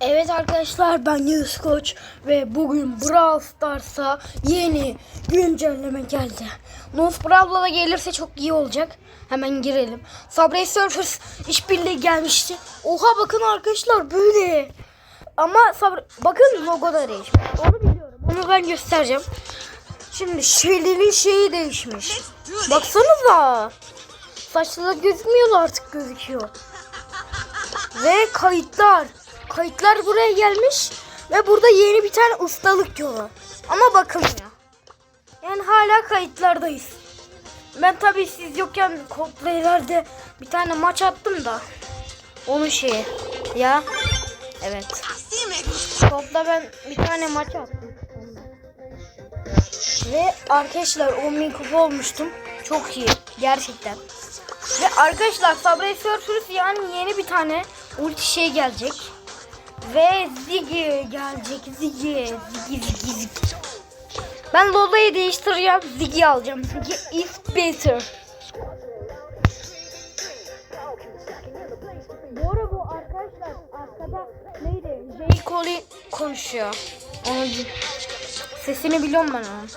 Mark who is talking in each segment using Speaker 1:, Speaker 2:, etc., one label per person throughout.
Speaker 1: Evet arkadaşlar ben Yunus Koç ve bugün Brawl Stars'a yeni güncelleme geldi. Nos Brawl'la da gelirse çok iyi olacak. Hemen girelim. Subway Surfers işbirliği gelmişti. Oha bakın arkadaşlar böyle. Ama sabr bakın logo da değişmiş. Onu biliyorum. Onu ben göstereceğim. Şimdi şeylerin şeyi değişmiş. Baksanıza. Saçları gözükmüyor artık gözüküyor. Ve kayıtlar. Kayıtlar buraya gelmiş ve burada yeni bir tane ustalık yolu. Ama bakılmıyor. Yani hala kayıtlardayız. Ben tabii siz yokken Coldplay'lerde bir tane maç attım da. Onun şeyi. Ya. Evet. Topla ben bir tane maç attım. Ve arkadaşlar 10.000 kupa olmuştum. Çok iyi. Gerçekten. Ve arkadaşlar Subway Surfers yani yeni bir tane ulti şey gelecek. Ve Ziggy gelecek. Ziggy. Ziggy Ziggy Ziggy. Ben Lola'yı değiştireceğim. Ziggy alacağım. Ziggy is better. Bu arada bu arkadaşlar arkada neydi? J. Cole konuşuyor. Onu sesini biliyorum ben onun.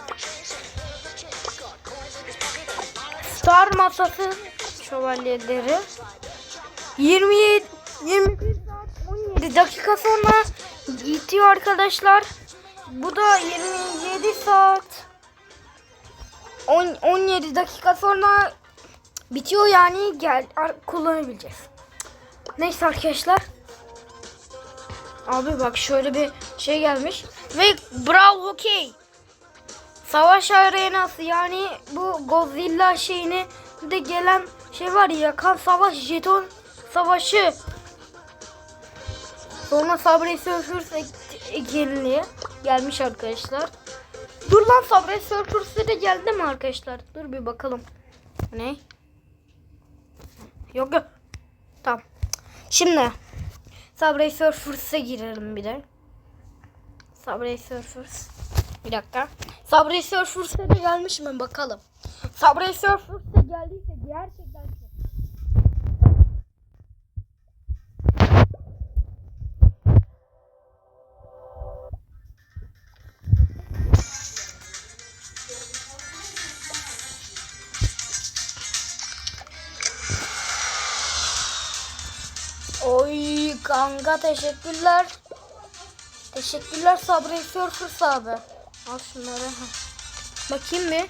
Speaker 1: Star masası şövalyeleri 27 21 17 dakika sonra bitiyor arkadaşlar. Bu da 27 saat 10, 17 dakika sonra bitiyor yani gel kullanabileceğiz. Neyse arkadaşlar. Abi bak şöyle bir şey gelmiş ve Brawl Hockey. Savaş arenası yani bu Godzilla şeyini de gelen şey var ya kan savaş jeton savaşı. Sonra Sabre Surfers eklenli gelmiş arkadaşlar. Dur lan Sabre Surfers de geldi mi arkadaşlar? Dur bir bakalım. Ne? Yok yok. Tamam. Şimdi Sabre Surfers'e girelim bir de. Sabre Surfers. Bir dakika. Sabre Surfers'e de gelmiş mi bakalım. Sabre Surfers'e geldiyse çok. Oy kanka teşekkürler. Teşekkürler Sabri Surfers abi. Al şunları. Bakayım bir.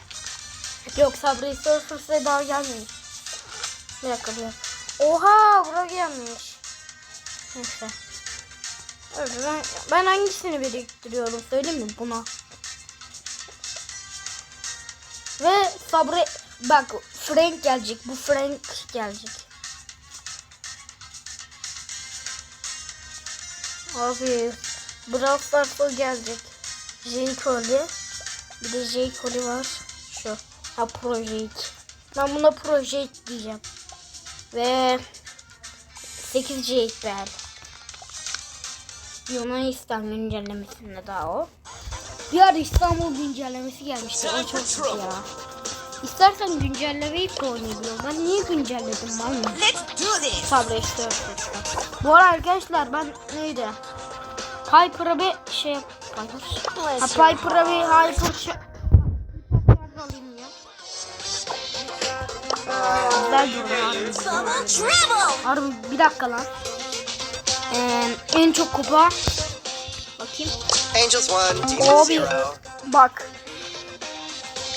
Speaker 1: Yok Sabri Surfers'e daha gelmemiş. Bir dakika bir. Oha buraya gelmiş. Neyse. Ben, ben hangisini biriktiriyorum söyleyeyim mi buna? Ve Sabri bak Frank gelecek. Bu Frank gelecek. Abi Brawl Stars'a gelecek. J. Cole. Bir de J. Cole var. Şu. Ha Project. Ben buna Project diyeceğim. Ve 8 JBL. Yunanistan güncellemesinde daha o. Ara İstanbul güncellemesi gelmişti. O çok iyi ya. İstersen güncellemeyi de oynayabiliyorum. Ben niye güncelledim lan?
Speaker 2: Let's do this.
Speaker 1: Sabreşti Bu arada arkadaşlar ben neydi? Piper'a bir şey Piper. Ha Piper'a bir Hyper şey alayım ya. Güzel duruyor.
Speaker 2: Summer travel.
Speaker 1: Harbi bir dakika lan. Ee, en çok kupa. Bakayım.
Speaker 3: Angels one, demons
Speaker 1: Abi
Speaker 3: zero.
Speaker 1: bak.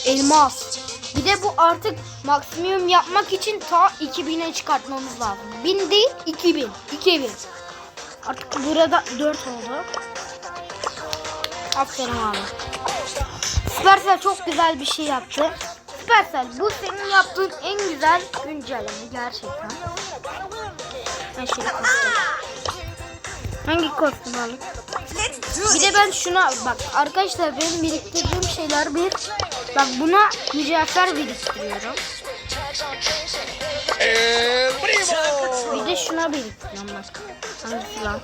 Speaker 1: Elmas. Bir de bu artık maksimum yapmak için ta 2000'e çıkartmamız lazım. 1000 değil 2000. 2000. Artık burada 4 oldu. Aferin abi. Supercell çok güzel bir şey yaptı. Supercell bu senin yaptığın en güzel güncelleme gerçekten. Ben şöyle. Hangi kostüm alayım? Bir de ben şuna bak arkadaşlar benim biriktirdiğim şeyler bir bak buna mücevher biriktiriyorum. Bir de şuna biriktiriyorum bak. Hangisi lan?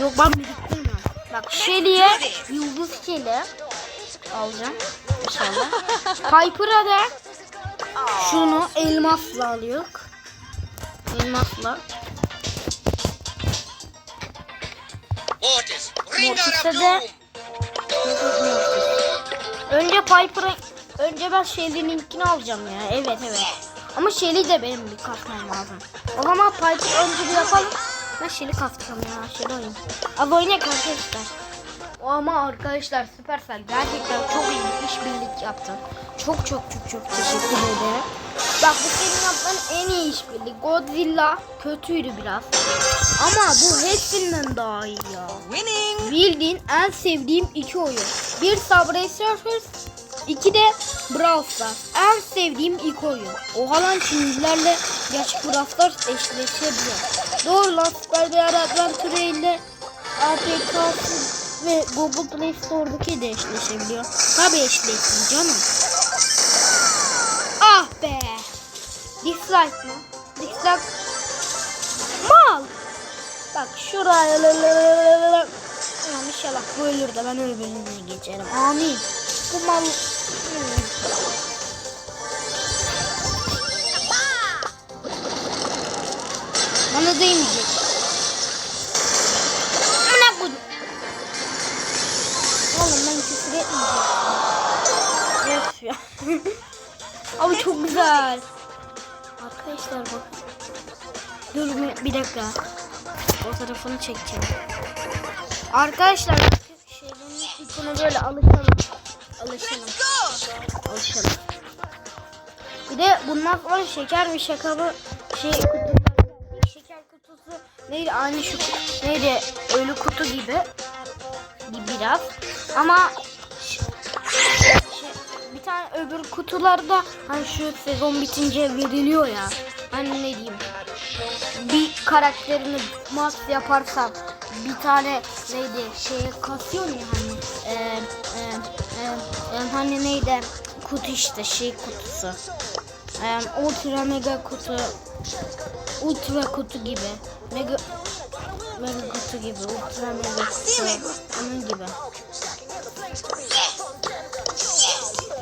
Speaker 1: Yok ben biriktirmiyorum. Bak Shelly'e yıldız Shelly alacağım inşallah. Piper'a da şunu elmasla alıyor. Elmasla. Mortis'e de. Önce Piper'ı önce ben Shelly'ninkini alacağım ya. Evet evet. Ama Shelly de benim bir kasmam lazım. O zaman Piper önce bir yapalım. Ben Shelly kasacağım ya. Shelly oynayayım. Az oynayalım arkadaşlar. O ama arkadaşlar Supercell gerçekten çok iyi bir işbirlik yaptın. Çok çok çok çok teşekkür ederim. Bak bu senin yaptığın en iyi işbirlik. Godzilla kötüydü biraz. Ama bu hepsinden daha iyi ya.
Speaker 2: Winning.
Speaker 1: Bildiğin en sevdiğim iki oyun. Bir Subway Surfers, iki de Brawl Stars. En sevdiğim iki oyun. Oha lan Çinlilerle gerçek Brawl Stars eşleşebiliyor. Doğru lan Super Bear Adventure ile APK'sı ve Google Play Store'daki de eşleşebiliyor. Tabii eşleşsin canım. Ah be. Dislike mı? Dislike. Mal. Bak şuraya Ulan inşallah bu ölür de ben öbürüne geçerim. Amin. Bu mal... Bana değmeyecek. Amına koydum. Oğlum ben küfür etmeyeceğim. Yok ya. Abi çok güzel. Arkadaşlar bakın. Dur bir- dakika. Fotoğrafını çekeceğim. Arkadaşlar şeylerin ipine böyle alışalım. Alışalım. Alışalım. Bir de bundan sonra şeker ve şakabı şey kutuları şeker kutusu neydi? Aynı şu neydi? Ölü kutu gibi. Biraz. Ama şey, bir tane öbür kutularda hani şu sezon bitince veriliyor ya. Hani ne diyeyim? Bir karakterini max yaparsan bir tane neydi şeye kasıyor ya hani e, e, e, e, hani neydi kutu işte şey kutusu e, ultra mega kutu ultra kutu gibi mega mega kutu gibi ultra mega kutu onun gibi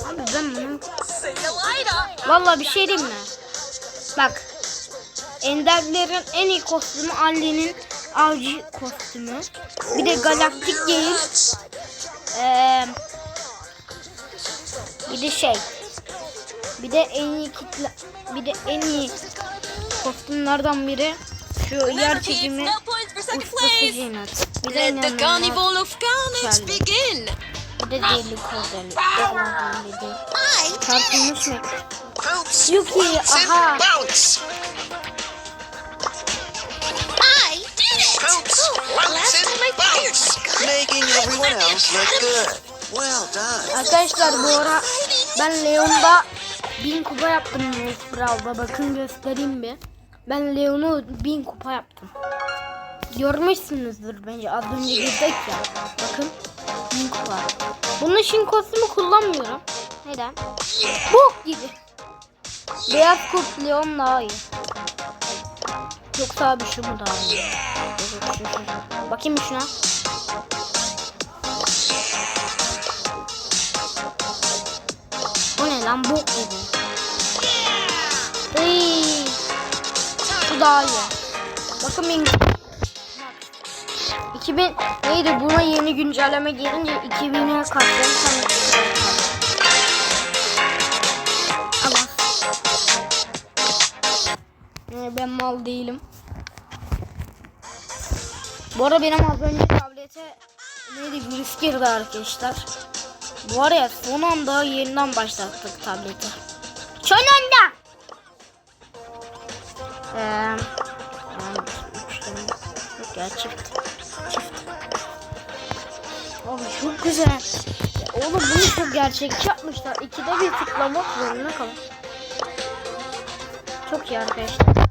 Speaker 1: abi ben bunu. Valla bir şey diyeyim mi? Bak. Enderlerin en iyi kostümü Ali'nin avcı kostümü. Bir de Galaktik Gale. Ee, bir de şey. Bir de en iyi kitle bir de en iyi kostümlerden biri şu yer çekimi ustası. Jeanette. Bir de inanılmaz Charlie. bir de deli kodeli. Çarpılmış mı?
Speaker 3: Bounce,
Speaker 1: aha.
Speaker 3: Bounce,
Speaker 4: making everyone else look good. Well.
Speaker 1: Arkadaşlar bu ara ben Leon'da 1000 kupa yaptım Brawl'da. Bakın göstereyim bir. Ben Leon'u 1000 kupa yaptım. Görmüşsünüzdür bence az önce girdik ya. Bakın 1000 kupa. Bunun kostümü kullanmıyorum. Neden? Bok gibi. Beyaz kurt Leon daha iyi. Yoksa abi şu mu daha iyi? Bakayım şuna. Bu ne lan bok gibi. Iy. Bu daha iyi. Bakın benim. 2000 neydi buna yeni güncelleme gelince 2000'e katladım sanırım. Ben mal değilim. Bu arada benim az önce tablete neydi virüs girdi arkadaşlar. Bu araya son anda yeniden başlattık tableti. Son anda. Ee, ya çift. Çift. Abi çok güzel. Ya Oğlum bunu çok gerçekçi yapmışlar. İkide bir tıklamak zorunda kalın. Çok iyi arkadaşlar.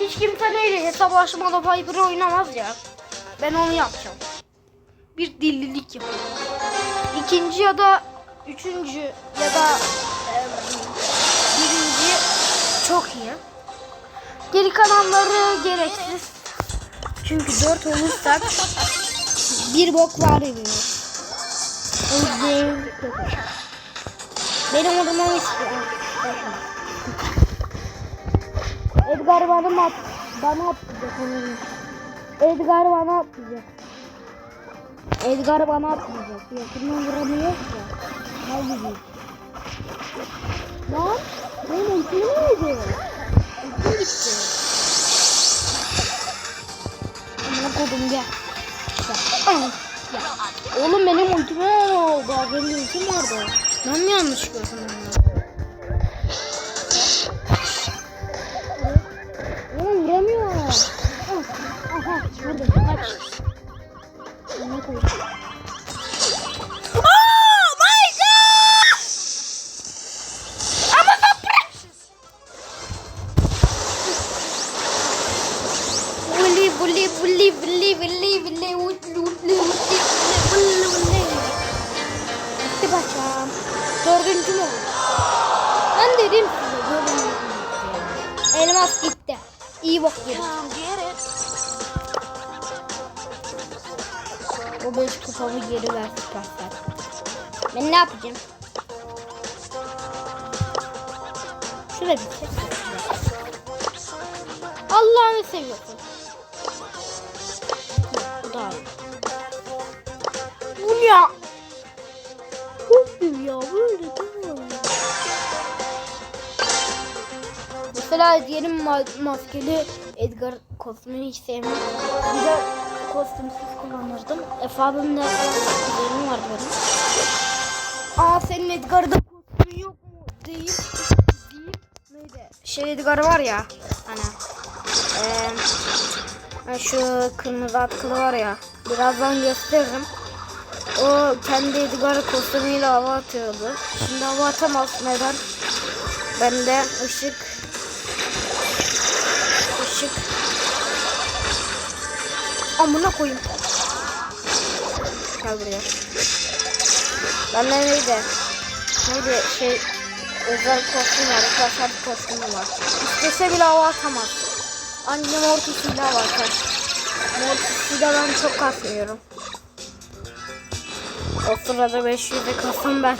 Speaker 1: Hiç kimse neyle hesaplaşmada Piper oynamaz ya. Ben onu yapacağım. Bir delilik yapacağım. İkinci ya da üçüncü ya da e, birinci çok iyi. Geri kalanları gereksiz. Çünkü dört olursak bir bok var ediyor. O yüzden. Benim odamı istiyorum. Edgar bana at? Bana atlayacak onu. Edgar bana atlayacak. Edgar bana atlayacak. Yakından vuramıyor ki. Ne gibi? Lan benim ultim neydi? Ultim gitti. Amına kodum gel. Gel. Oğlum benim ultime ne oldu? Benim ultim vardı. Ben mi yanlış gördüm onu? Burada kaç. Ne koyayım? Dördüncü mü oldu? Ben dedim size dördüncü Elmas gitti. İyi
Speaker 2: bak
Speaker 1: gelin. Beş kupamı geri ver süperstar. Ben ne yapacağım? Şurada bir şey. Allah'ını seviyorsun. Bu da iyi. Bu ne? Çok iyi ya böyle değil mi? Mesela diyelim ma- maskeli Edgar kostümünü hiç sevmem. Bir de kostümsüz kullanırdım. Efe abimle kuzenim vardı benim. Aa senin Edgar'da kostümün yok mu? Değil. Değil. Neydi? Şey Edgar var ya. Hani. Ha şu kırmızı atkılı var ya. Birazdan gösteririm. O kendi Edgar kostümüyle hava atıyordu. Şimdi hava atamaz. Neden? Bende ışık ışık amına koyayım. Gel buraya. Bende neydi? Neydi şey özel kostüm var, özel kostümü var. İstese bile hava atamaz. Anne Mortis'iyle hava atar. Mortis'i de ben çok kasmıyorum. O sırada 500'e kasım ben.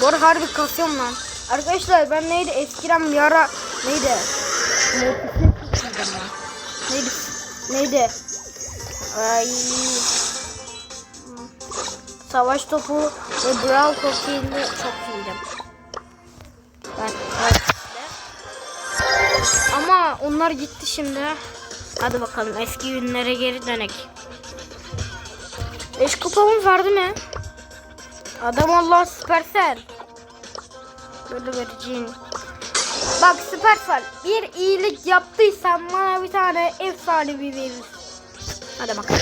Speaker 1: Bu arada harbi kasıyorum lan. Arkadaşlar ben neydi eskiden bir ara neydi? Mortis'i kasıyordum ben. Neydi? Neydi? Ay. Savaş topu ve Brawl kokteylini çok iyiydim. Ben evet. Ama onlar gitti şimdi. Hadi bakalım eski günlere geri dönek. 5 kupamız vardı mı? Adam Allah Supercell. Böyle vereceğin. Bak Supercell bir iyilik yaptıysan bana bir tane efsane bir verir. Hadi bakalım.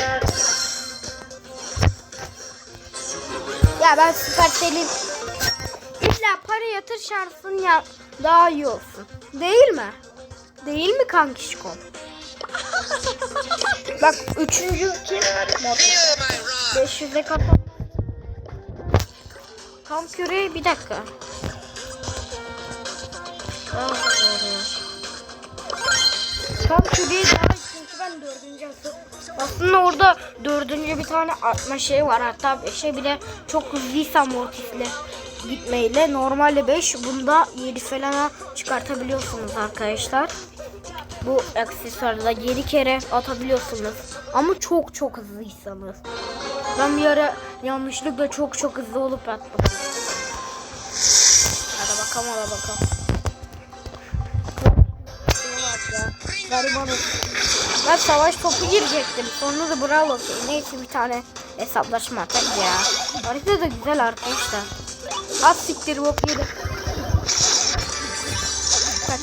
Speaker 1: Ya ben Supercell'in illa para yatır şansın ya daha iyi olsun. Değil mi? Değil mi kankişkom? Bak üçüncü kim? Mortis. 500'e kapat. Tam küreği bir dakika. Tam küreği daha Aslında orada dördüncü bir tane artma şey var. Hatta beşe bile çok hızlıysam Mortis'le gitmeyle. Normalde 5 bunda 7 falana çıkartabiliyorsunuz arkadaşlar. Bu aksesuarda 7 kere atabiliyorsunuz. Ama çok çok hızlıysanız. Ben bir ara yanlışlıkla çok çok hızlı olup attım. Hadi bakalım hadi bakalım. Garibanım. Ben savaş topu girecektim. Sonra da bravo. Neyse bir tane hesaplaşma atarız ya. Harita da güzel arkadaşlar. Az siktir bok yedi. Kaç.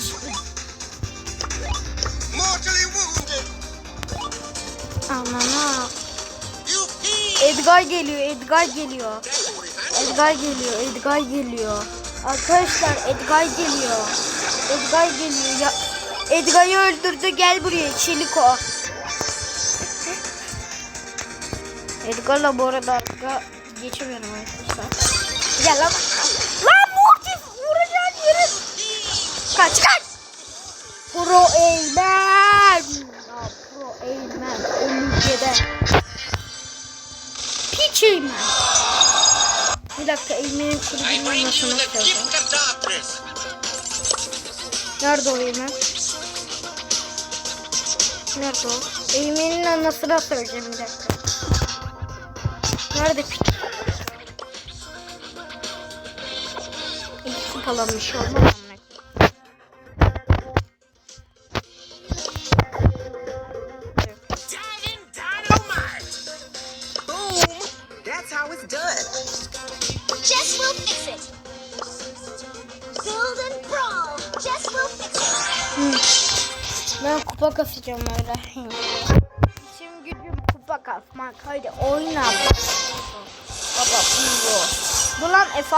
Speaker 1: Anana. Edgar geliyor, Edgar geliyor. Edgar geliyor, Edgar geliyor. Arkadaşlar Edgar geliyor. Edgar geliyor. Ya Edgar'ı öldürdü. Gel buraya Çeliko. Edgar'la bu arada arka geçemiyorum arkadaşlar. Gel lan. Lan Mortis vuracağın yeri. Kaç kaç. Pro Eymen. Ya Pro Eymen. Ülkede. Piç Eymen. Bir dakika Eymen'in kulübünün
Speaker 4: of darkness.
Speaker 1: Nerede o Eymen? Nerede o? Eymen'in anasına söyleyeceğim bir dakika. Nerede falan bir şey olmaz.
Speaker 4: Boom! That's how it's done.
Speaker 2: Jess will fix it.
Speaker 1: Kupa kasacağım öyle. İşim gücüm kupa kasmak. Haydi oyna. Baba bingo. Bu lan Efe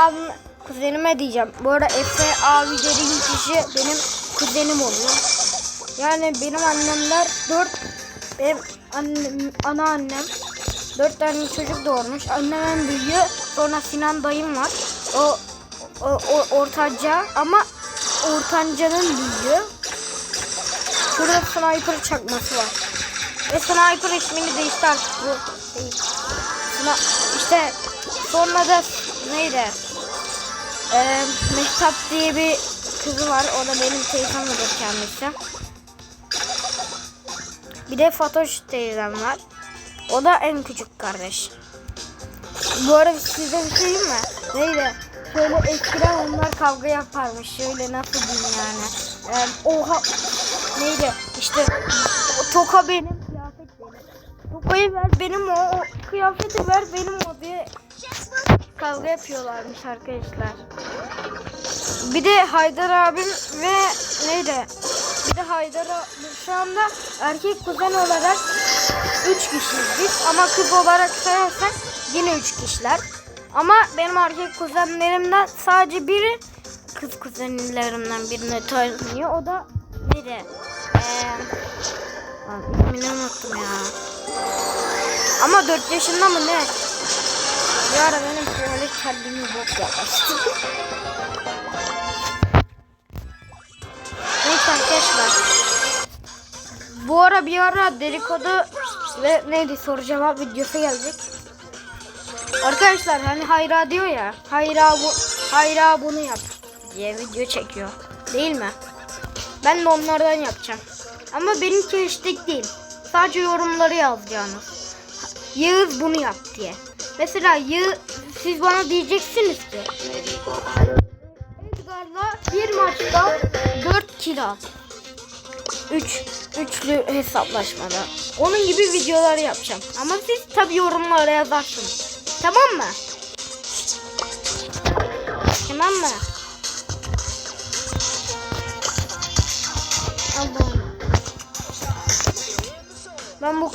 Speaker 1: kuzenime diyeceğim. Bu arada Efe abi dediğim kişi benim kuzenim oluyor. Yani benim annemler dört benim annem, anneannem dört tane çocuk doğurmuş. Annem en büyüğü. Sonra Sinan dayım var. O, o, o ortanca ama ortancanın büyüğü. Şurada sniper çakması var. Ve sniper ismini değişti artık bu değil. Sna işte sonra da neydi? Ee, Mehtap diye bir kızı var. O da benim teyzemdir kendisi. Bir de Fatoş teyzem var. O da en küçük kardeş. Bu arada size bir şey mi? Neydi? Şöyle eskiden onlar kavga yaparmış. Şöyle nasıl diyeyim yani. Ee, oha neydi? İşte toka benim, kıyafet benim. Tokayı ver benim o, o kıyafeti ver benim o diye kavga yapıyorlarmış arkadaşlar. Bir de Haydar abim ve neydi? Bir de Haydar abi şu anda erkek kuzen olarak 3 kişiyiz biz ama kız olarak sayarsak yine 3 kişiler. Ama benim erkek kuzenlerimden sadece biri kız kuzenlerimden birini tanıyor. O da Eee Lan ismini unuttum ya. Ama 4 yaşında mı ne? Bir ara benim şöyle kalbimi bok yapmıştı. Neyse arkadaşlar. Bu ara bir ara dedikodu ve neydi soru cevap videosu gelecek. Arkadaşlar hani Hayra diyor ya. Hayra bu Hayra bunu yap diye video çekiyor. Değil mi? Ben de onlardan yapacağım. Ama benimki hashtag değil. Sadece yorumları yazacaksınız. Yağız bunu yap diye. Mesela Yağız, siz bana diyeceksiniz ki Edgar'la bir maçta 4 kill al. 3 üçlü hesaplaşmada. Onun gibi videolar yapacağım. Ama siz tabi yorumlara yazarsınız. Tamam mı? Tamam mı?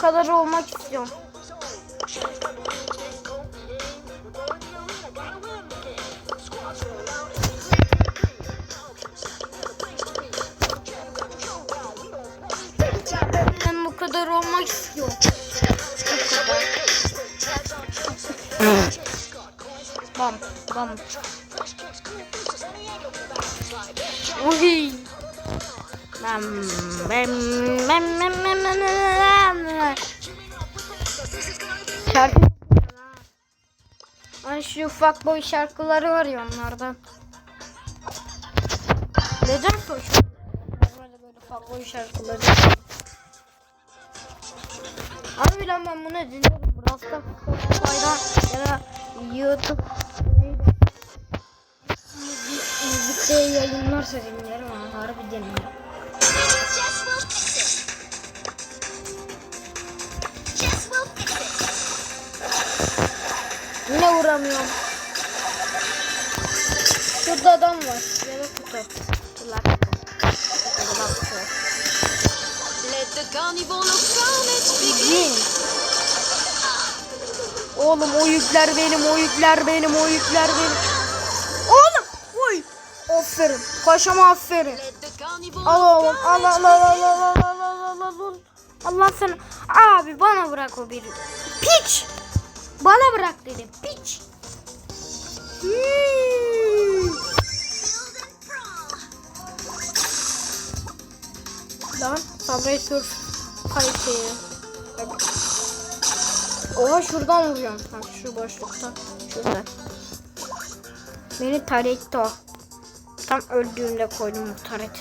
Speaker 1: Kadar olmak istiyorum. fuckboy şarkıları var ya onlarda. Neden fuckboy? Normalde böyle fuckboy şarkıları. Abi lan ben bunu dinliyorum. Burası Spotify'dan ya da YouTube müzikte yayınlarsa dinlerim ama harbi
Speaker 2: dinliyorum.
Speaker 1: Yine vuramıyorum. Şurada adam var. Ya da kutu. Kutu.
Speaker 2: Let the carnival of carnage begin.
Speaker 1: Oğlum o yükler benim, o yükler benim, o yükler benim. Oğlum! Oy! Aferin. Paşama aferin. Al oğlum. Al al al al al al al al al. Allah sana. Abi bana bırak o bir. Piç. Bana bırak dedim. lan. Subway Surf kaliteyi. Oha şuradan vuruyorum. Bak şu boşlukta. Şurada. Beni taretti o. Tam öldüğümde koydum bu
Speaker 2: tareti.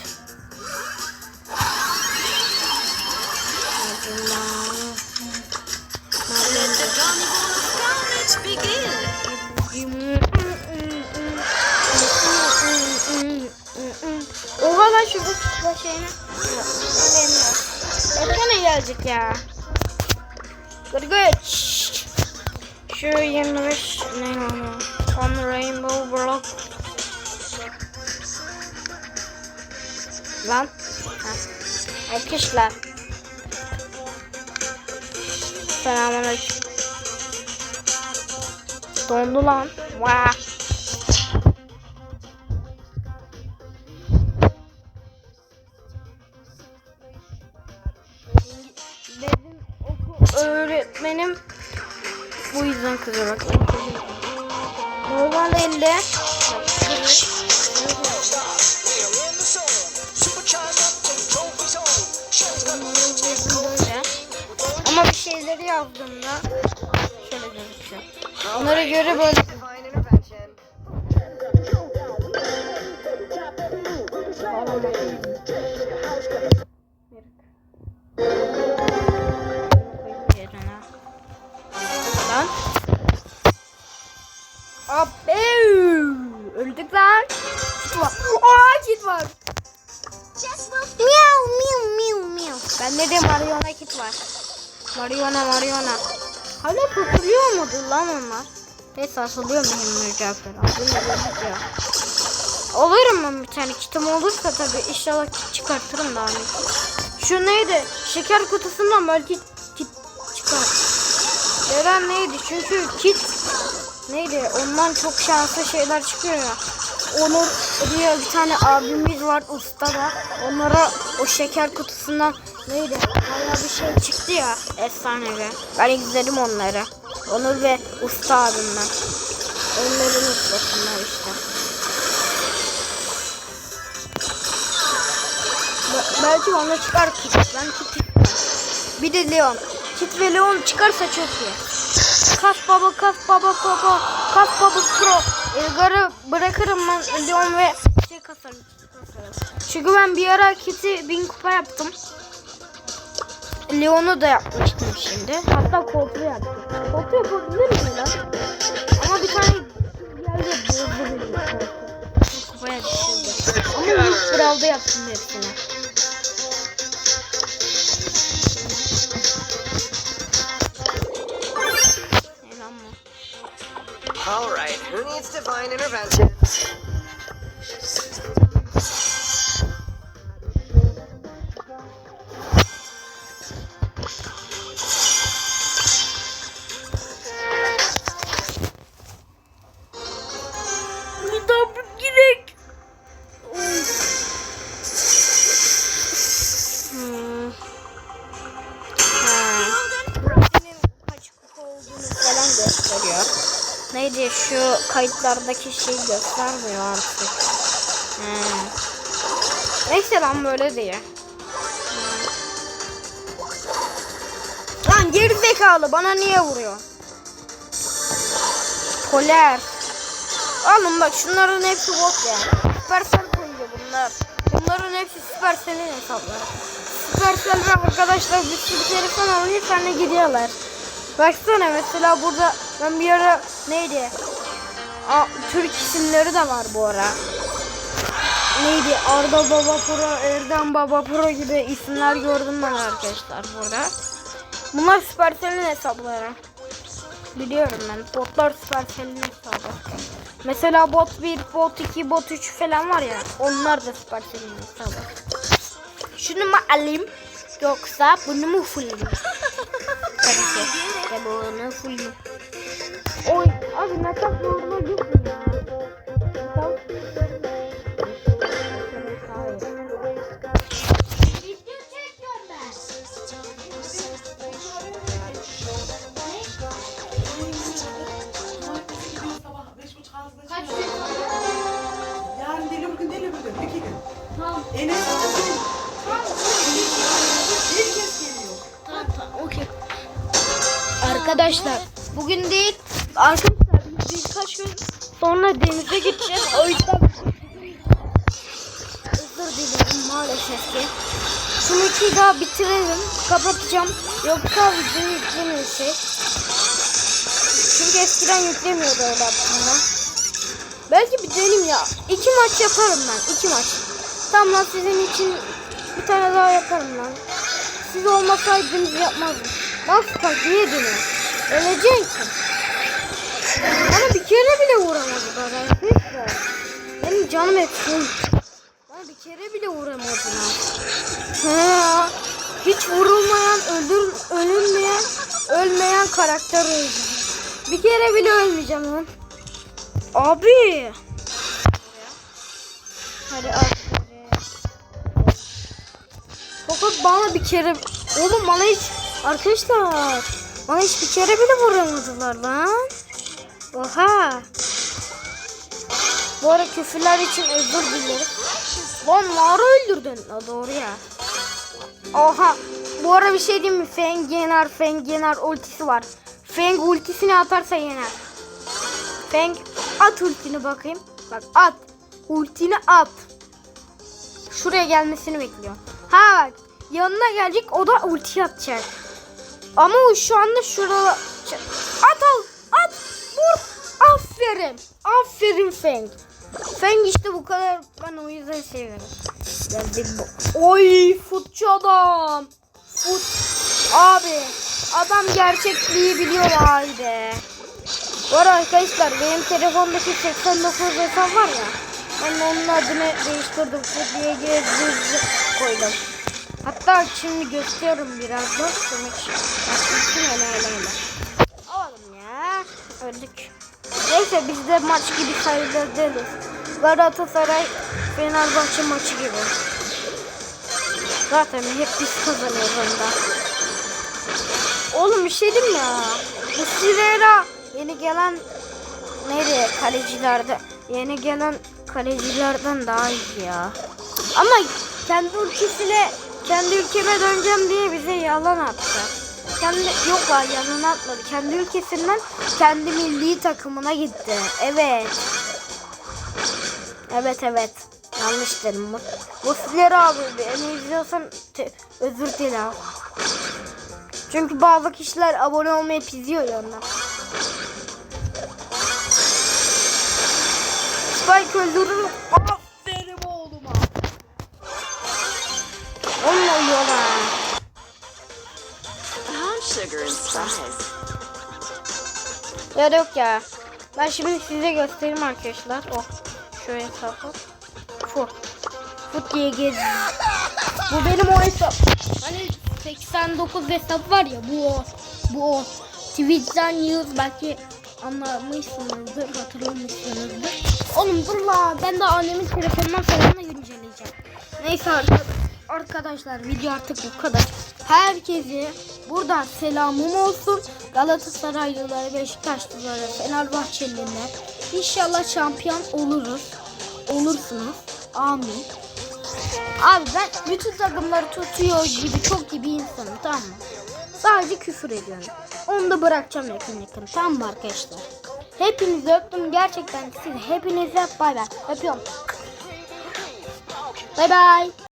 Speaker 1: Oha lan şu bu şeyine. Etsene gelecek ya. Gırgıç. Şu 25 ne onu? On Rainbow Block. Lan. Ha. Arkadaşlar. Selamünaleyküm. Dondu lan. Vaa. Kızıyor bak. Normal böyle. Ama bir şeyleri yazdığımda şöyle gözüküyor. Onlara göre böyle Mariona Mariona. Hala tutuluyor mudur lan onlar? Neyse asılıyor mu hem mücadele? ya. Bir tane kitim olursa tabii inşallah çıkartırım daha ne. Şu neydi? Şeker kutusundan belki kit çıkar. Neden neydi? Çünkü kit neydi? Ondan çok şanslı şeyler çıkıyor ya. Onur diye bir tane abimiz var usta da. Onlara o şeker kutusundan neydi? Baya bir şey çıktı ya. Efsanevi. Ben izledim onları. Onur ve usta abimden. Onların ustasından işte. Be- belki ona çıkar kit. Ben kit Bir de Leon. Kit ve Leon çıkarsa çok iyi. Kas baba kas baba baba kas baba pro. Ilgar'ı bırakırım ben Leon ve şey kasarım. Çünkü ben bir ara Kit'i bin kupa yaptım. Leon'u da yapmıştım şimdi. Hatta koltuğu yaptım. Koltuğu yapabilir miyim lan? Ama bir tane geldi bozdu beni. koltuğu. Kupaya düşürdü. Ama ilk Bral'da yaptım hepsini.
Speaker 4: All right, who needs divine intervention?
Speaker 1: Gösteriyor. Neydi şu kayıtlardaki şey göstermiyor artık. Hmm. Neyse lan böyle diye. Hmm. Lan geri zekalı bana niye vuruyor? Poler. Oğlum bak şunların hepsi bot ya. Supercell koyuyor bunlar. Bunların hepsi Supercell'in hesapları. Supercell ve arkadaşlar bir sürü telefon alıyor sonra gidiyorlar. Baksana mesela burada ben bir ara neydi? Aa, Türk isimleri de var bu ara. Neydi? Arda Baba Pro, Erdem Baba Pro gibi isimler gördüm ben arkadaşlar burada. Bunlar Supercell'in hesapları. Biliyorum ben. Botlar Supercell'in hesabı. Mesela bot 1, bot 2, bot 3 falan var ya. Onlar da Supercell'in hesabı. Şunu mu alayım? Yoksa bunu mu fullleyeyim? Tabii ki. Ya bunu fullleyeyim. Oy abi nakaf normal yok mu ya?
Speaker 2: Gün
Speaker 3: Yarın deli bugün deli bugün. İki gün.
Speaker 2: Tamam.
Speaker 3: Enes bugün. Bir kez geliyor.
Speaker 2: Tamam tamam.
Speaker 1: Okey. Arkadaşlar bugün değil arkadaşlar birkaç gün sonra denize gideceğiz. O yüzden özür dilerim maalesef ki. Şunu iki daha bitirelim. Kapatacağım. Yoksa videoyu yüklemeyecek. Çünkü eskiden yüklemiyordu öyle aslında. Belki bir deneyim ya. İki maç yaparım ben. iki maç. Tamam lan sizin için bir tane daha yaparım lan. Siz olmasaydınız yapmazdım. Bak bak niye dönüyor? Öleceksin. Bana bir kere bile vuramadılar arkadaşlar. Benim canım full. Bana bir kere bile vuramadılar. Ha, hiç vurulmayan, öldür, ölünmeyen, ölmeyen karakter öldü. Bir kere bile ölmeyeceğim lan. Abi. Hadi aferin. Fakat bana bir kere... Oğlum bana hiç... Arkadaşlar. Bana hiç bir kere bile vuramadılar lan. Oha. Bu ara küfürler için özür dilerim. Lan Mara öldürdün. Ha, doğru ya. Oha. Bu ara bir şey diyeyim mi? Feng yener, Feng yener ultisi var. Feng ultisini atarsa yener. Feng at ultini bakayım. Bak at. Ultini at. Şuraya gelmesini bekliyor. Ha bak. Yanına gelecek o da ulti atacak. Ama o şu anda şurada. At al. Aferin. Aferin Feng. Feng işte bu kadar. Ben o yüzden seviyorum. Geldi bu. Oy futçu adam. Fut. Abi. Adam gerçekliği biliyor abi. Bu arkadaşlar benim telefondaki 89 hesap var ya. Ben onun adını değiştirdim. Fut diye gezdirdi koydum. Hatta şimdi gösteriyorum birazdan. Demek ki. Oğlum ya. Öldük. Neyse biz de maç gibi sayılır deriz. Galatasaray Fenerbahçe maçı gibi. Zaten hep biz kazanıyoruz onda. Oğlum bir şey ya. Bu Sirera yeni gelen neydi kalecilerde yeni gelen kalecilerden daha iyi ya. Ama kendi ülkesine kendi ülkeme döneceğim diye bize yalan attı. Kendi yok lan yalan atmadı. Kendi ülkesinden kendi milli takımına gitti. Evet. Evet evet. Yanlış dedim. Bu, bu Sileri abi beni izliyorsan özür dilerim. Çünkü bazı kişiler abone olmayıp izliyor ya ondan. Spike öldürür. Aferin oğluma. Onunla uyuyorlar. Ya yok ya. Ben şimdi size göstereyim arkadaşlar. Oh. Şöyle hesabı. Fut. Fut diye gez. Bu benim o hesap. Hani 89 hesap var ya bu o. Bu o. Twitch'ten yığız belki anlamışsınızdır, hatırlamışsınızdır. Oğlum dur la ben de annemin telefonundan falan da güncelleyeceğim. Neyse arkadaşlar video artık bu kadar. Herkese buradan selamım olsun. Galatasaraylılara, Beşiktaşlılara, Fenerbahçelilerine İnşallah şampiyon oluruz. Olursunuz. Amin. Abi ben bütün takımları tutuyor gibi çok iyi bir insanım tamam mı? Sadece küfür ediyorum. Onu da bırakacağım yakın yakın. Tamam mı arkadaşlar? Hepinizi öptüm gerçekten siz hepinize bay bay. Öpüyorum. Bay bay.